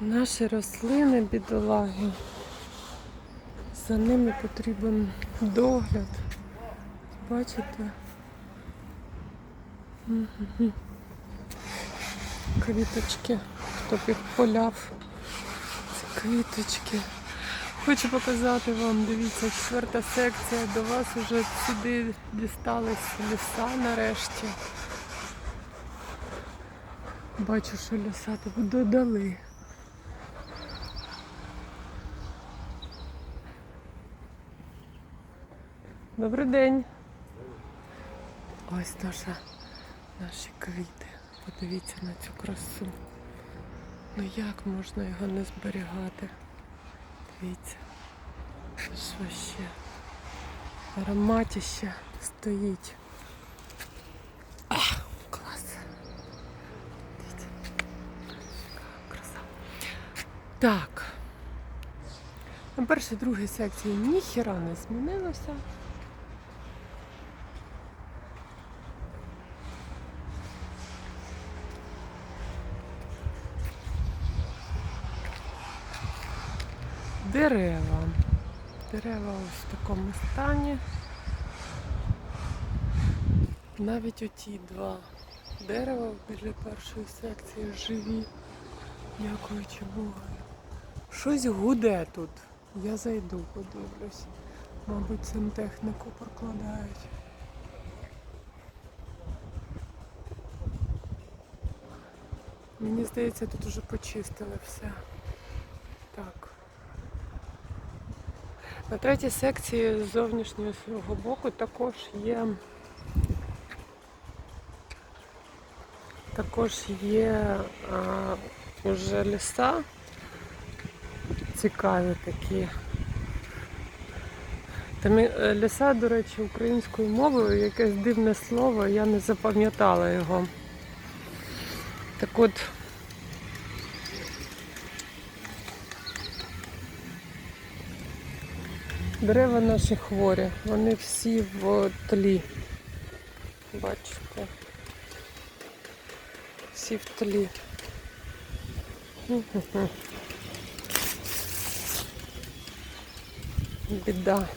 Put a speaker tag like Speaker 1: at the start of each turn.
Speaker 1: Наші рослини, бідолаги. За ними потрібен догляд. Бачите? Квіточки. Хто б їх поляв. Ці квіточки. Хочу показати вам, дивіться, четверта секція. До вас вже сюди дістались ліса нарешті. Бачу, що ліса тут додали. Добрий день. Ось наша, наші квіти. Подивіться на цю красу. Ну як можна його не зберігати? Дивіться. Що ще? Ароматіще стоїть. А, клас. Дивіться. Краса. Так. На першій другій секції ніхіра не змінилося. Дерева. Дерева ось в такому стані. Навіть оті два дерева біля першої секції живі. Дякуючи Богу. Щось гуде тут. Я зайду, подивлюсь. Мабуть, сантехніку прокладають. Мені здається, тут уже почистили все. Так. На третій секції з зовнішнього свого боку також є також є а, уже ліса цікаві такі. Там е, ліса, до речі, українською мовою, якесь дивне слово, я не запам'ятала його. Так от Дерева наші хворі, вони всі в тлі. Бачите. Всі в тлі. Біда.